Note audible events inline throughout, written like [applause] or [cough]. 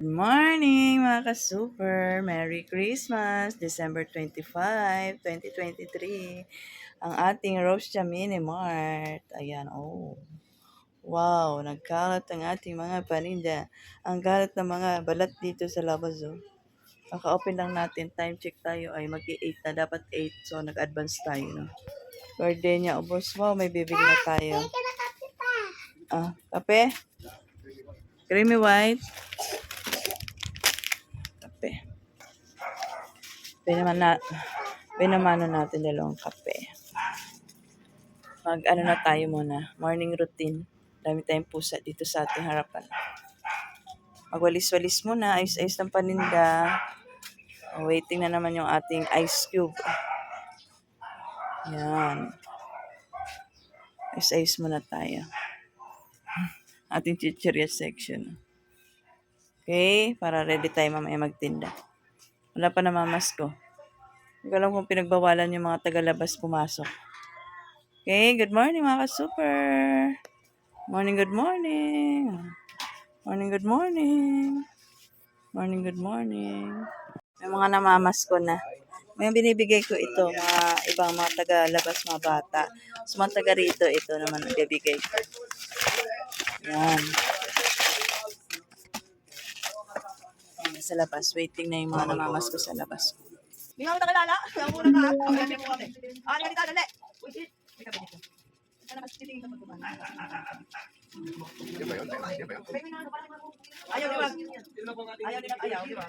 Good morning mga ka-super! Merry Christmas! December 25, 2023. Ang ating Rose Jamini Mart. Ayan, oh. Wow, nagkalat ang ating mga paninda. Ang kalat ng mga balat dito sa labas, oh. Kaka-open lang natin. Time check tayo ay mag-8 na. Dapat 8. So, nag-advance tayo, no? Gardenia, ubos. Wow, may bibili na tayo. Ah, kape? Creamy white? kape. Pinaman na, pinamano natin dalawang kape. Mag ano na tayo muna, morning routine. Dami tayong pusa dito sa ating harapan. Magwalis-walis muna, ayos-ayos ng paninda. Waiting na naman yung ating ice cube. Yan. Ayos-ayos muna tayo. [laughs] Ating chichirya section. Okay, para ready tayo mamaya magtinda. Wala pa namamas ko. Hindi ko alam kung pinagbawalan yung mga tagalabas pumasok. Okay, good morning mga ka-super. Morning, good morning. Morning, good morning. Morning, good morning. May mga namamas ko na. May binibigay ko ito, mga ibang mga tagalabas, mga bata. So, mga taga rito, ito naman ang bibigay ko. Yan. Sa labas. Waiting na yung mga namamas ko sa labas. Hindi nga kita kilala. Ang muna ka. Ang ganda mo kami. Ah, hindi ka dali. Wait, shit. May ka dito. Ano ba titingin ka pagkuman? May may ano, parang ano. Ayaw, di ba? Ayaw, di ba? Ayaw, di ba?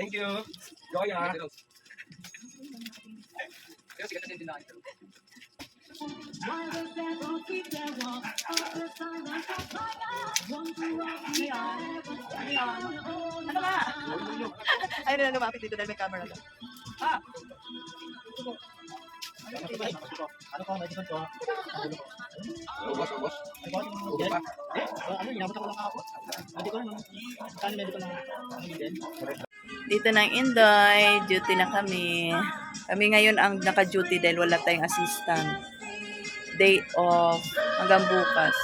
Thank you. Joya. Ano ba? Ayaw nila lumapit dito dahil may camera ka. Ah! Ano ka, may dito ko. Ubos, ubos. Ubos pa. Ano, inabot ako lang ako. Hindi ko naman. Kano medyo ko lang. Ano? Dito ng Indoy, duty na kami. Kami ngayon ang naka-duty dahil wala tayong assistant. Day off hanggang bukas.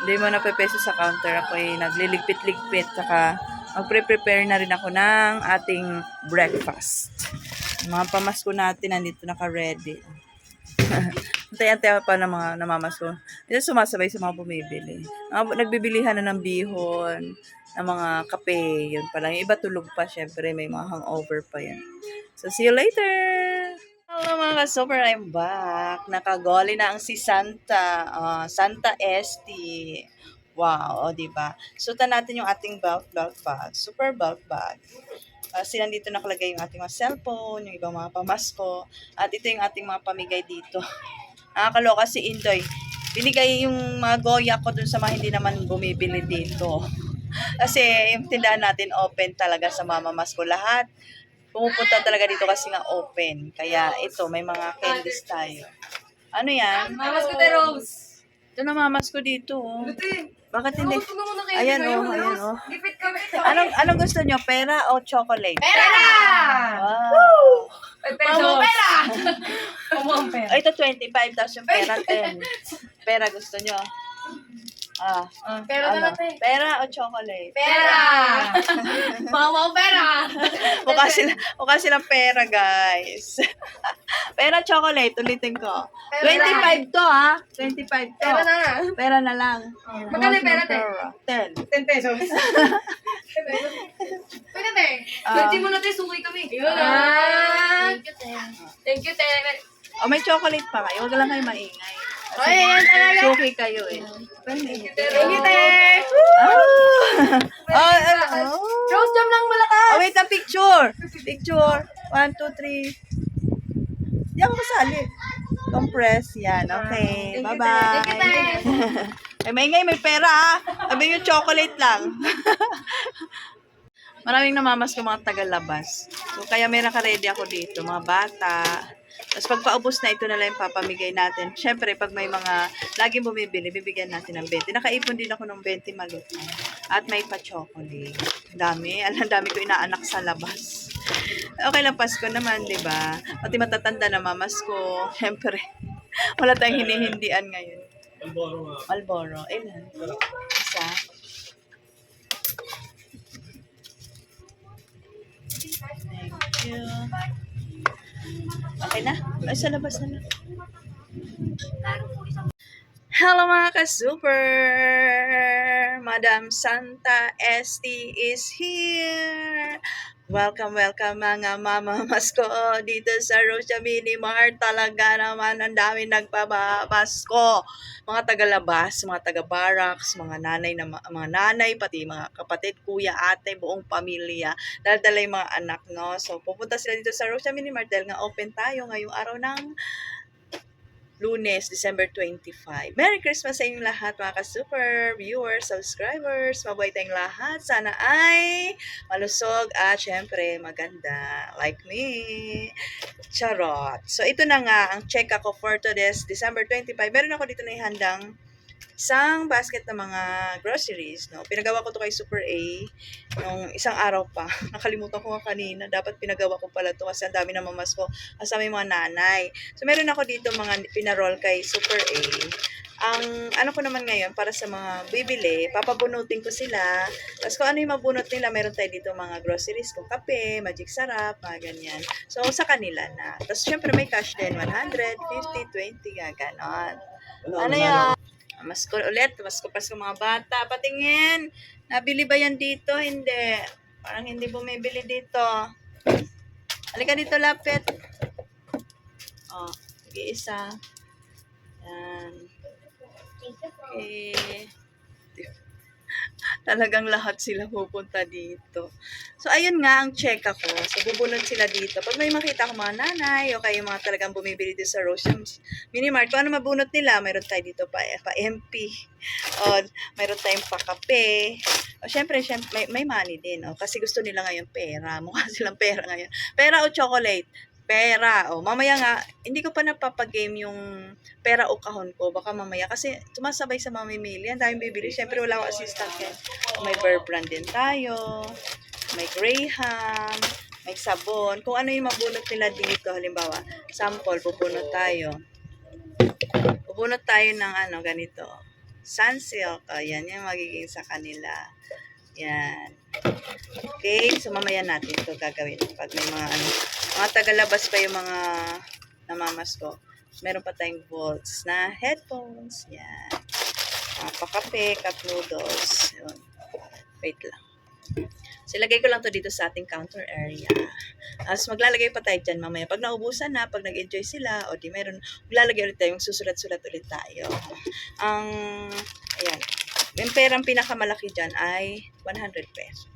Hindi mo na pepeso sa counter. Ako ay nagliligpit-ligpit. Saka magpre-prepare na rin ako ng ating breakfast. Mga pamasko natin nandito naka-ready. [laughs] Antay-antay pa ng mga namamasko. Ito sumasabay sa mga bumibili. Nagbibilihan na ng bihon, ng mga kape. Yun pa lang. Yung iba tulog pa, syempre. May mga hangover pa yan. So, see you later! Hello mga ka-super, I'm back. Nakagoli na ang si Santa. ah, Santa Esti. Wow, o diba? Sutan natin yung ating bulk bulk bag. Super bulk bag. Kasi nandito nakalagay yung ating mga cellphone, yung ibang mga pamasko. At ito yung ating mga pamigay dito. [laughs] Nakakaloka si Indoy. Binigay yung mga goya ko dun sa mga hindi naman bumibili dito. [laughs] Kasi yung tindahan natin open talaga sa mamamas ko. Lahat pumupunta talaga dito kasi nga open. Kaya ito, may mga candies tayo. Ano yan? Mamas ko tayo, Rose. Ito na mamas ko dito. oh. Bakit hindi? Ayan oh, ayan oh. Gipit kami. Anong, anong gusto nyo? Pera o chocolate? Pera! Wow. Peso. Pera! Pera. Ay, ito 25, tapos yung pera 10. Pera gusto nyo? Ah, Pera ano? na natin. Pera o chocolate? Pera! [laughs] Mama, pera! Mukha sila, mukha silang pera, guys. [laughs] pera chocolate, ulitin ko. Pera. 25 to, ha? 25 to. Pera na. Pera na lang. Magkano yung pera, te? 10. 10 pesos. [laughs] Pwede, te. Ah. Pwede mo na, te. Suki kami. Ah. Thank you, te. Thank you, te. O, may chocolate pa kayo. Huwag lang kayo maingay. Ay, yan talaga. Suki kayo eh. You, te. Ah! Oh, oh, oh. Rose, jam lang malakas. Oh, wait, a picture. Picture. One, two, three. Di ako kasali. Compress. Yan. Okay. Bye-bye. [laughs] Ay, maingay, may pera ha. Sabi yung chocolate lang. [laughs] Maraming namamas ko mga tagalabas. So, kaya may naka-ready ako dito. Mga bata. Tapos pag paubos na, ito na lang yung papamigay natin. Siyempre, pag may mga laging bumibili, bibigyan natin ng 20. Nakaipon din ako ng 20 malot. At may pa-chocolate. Dami. Alam, dami ko inaanak sa labas. Okay lang, Pasko naman, di ba? Pati matatanda na mamas ko. Siyempre, wala tayong hinihindian ngayon. Malboro. Malboro. Ilan? Isa. Thank you. Okay na? Ay, sa labas na lang. Hello mga ka-super! Madam Santa ST is here! Welcome, welcome mga mamamas [laughs] ko dito sa Rosia Mini Mart. Talaga naman ang dami nagpapasko. Mga taga-labas, mga taga-barracks, mga nanay, na, mga nanay, pati mga kapatid, kuya, ate, buong pamilya. Dala-dala yung mga anak, no? So, pupunta sila dito sa Rosia Mini Mart dahil nga open tayo ngayong araw ng Lunes, December 25. Merry Christmas sa inyong lahat, mga ka-super viewers, subscribers. Mabuhay tayong lahat. Sana ay malusog at syempre maganda. Like me. Charot. So, ito na nga ang check ako for today's December 25. Meron ako dito na ihandang isang basket ng mga groceries. No? Pinagawa ko to kay Super A nung isang araw pa. [laughs] Nakalimutan ko nga kanina. Dapat pinagawa ko pala to kasi ang dami na mamas ko kasama yung mga nanay. So, meron ako dito mga pinarol kay Super A. Ang ano ko naman ngayon, para sa mga bibili, papabunutin ko sila. Tapos kung ano yung mabunot nila, meron tayo dito mga groceries kung kape, magic sarap, mga ganyan. So, sa kanila na. Tapos, syempre may cash din, 100, 50, 20, nga, ganon. Ano yan? Masko ulit, masko pas mga bata. Patingin, nabili ba yan dito? Hindi. Parang hindi bumibili dito. Halika dito, lapit. Oh, isa. Yan. Okay. Talagang lahat sila pupunta dito. So, ayun nga ang check ako. So, bubunod sila dito. Pag may makita ko mga nanay o kayo mga talagang bumibili dito sa Rosham's Minimart, kung ano mabunot nila, mayroon tayo dito pa, pa MP. O, mayroon tayong pa kape. O, syempre, syempre may, may money din. O, kasi gusto nila ngayon pera. Mukha silang pera ngayon. Pera o chocolate? Pera. O, mamaya nga, hindi ko pa napapagame yung pera o kahon ko. Baka mamaya. Kasi tumasabay sa mamimili. Ang daming bibili. Syempre, wala akong assistant yan. May Bear Brand din tayo. May Graham. May sabon. Kung ano yung mabunot nila dito. Halimbawa, sample, pupunot tayo. Pupunot tayo ng ano, ganito. Sunsilk. O, yan yung magiging sa kanila. Yan. Okay, so mamaya natin ito gagawin. Pag may mga ano, mga tagalabas pa yung mga namamas ko. Meron pa tayong volts na headphones. Yan. Mga pakape, cup noodles. Yun. Wait lang. So, ilagay ko lang to dito sa ating counter area. Tapos maglalagay pa tayo dyan mamaya. Pag naubusan na, pag nag-enjoy sila, o di meron, maglalagay ulit tayo, susulat-sulat ulit tayo. Ang, ayan, yung perang pinakamalaki dyan ay 100 pesos.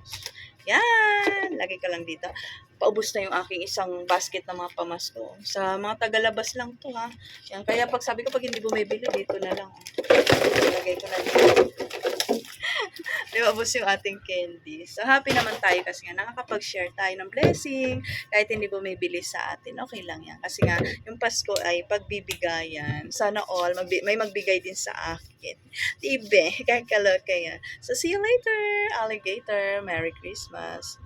Yan! Lagay ko lang dito. Paubos na yung aking isang basket ng mga pamasko. Sa mga tagalabas lang to ha. Yan. Kaya pag sabi ko, pag hindi bumibili, dito na lang. Lagay ko na dito. Di ba, ubos yung ating candy. So, happy naman tayo kasi nga nakakapag-share tayo ng blessing. Kahit hindi bumibili sa atin, okay lang yan. Kasi nga, yung Pasko ay pagbibigayan. Sana all, magbi- may magbigay din sa akin. Tibe, [laughs] kakaloka yan. So, see you later, alligator. Merry Christmas.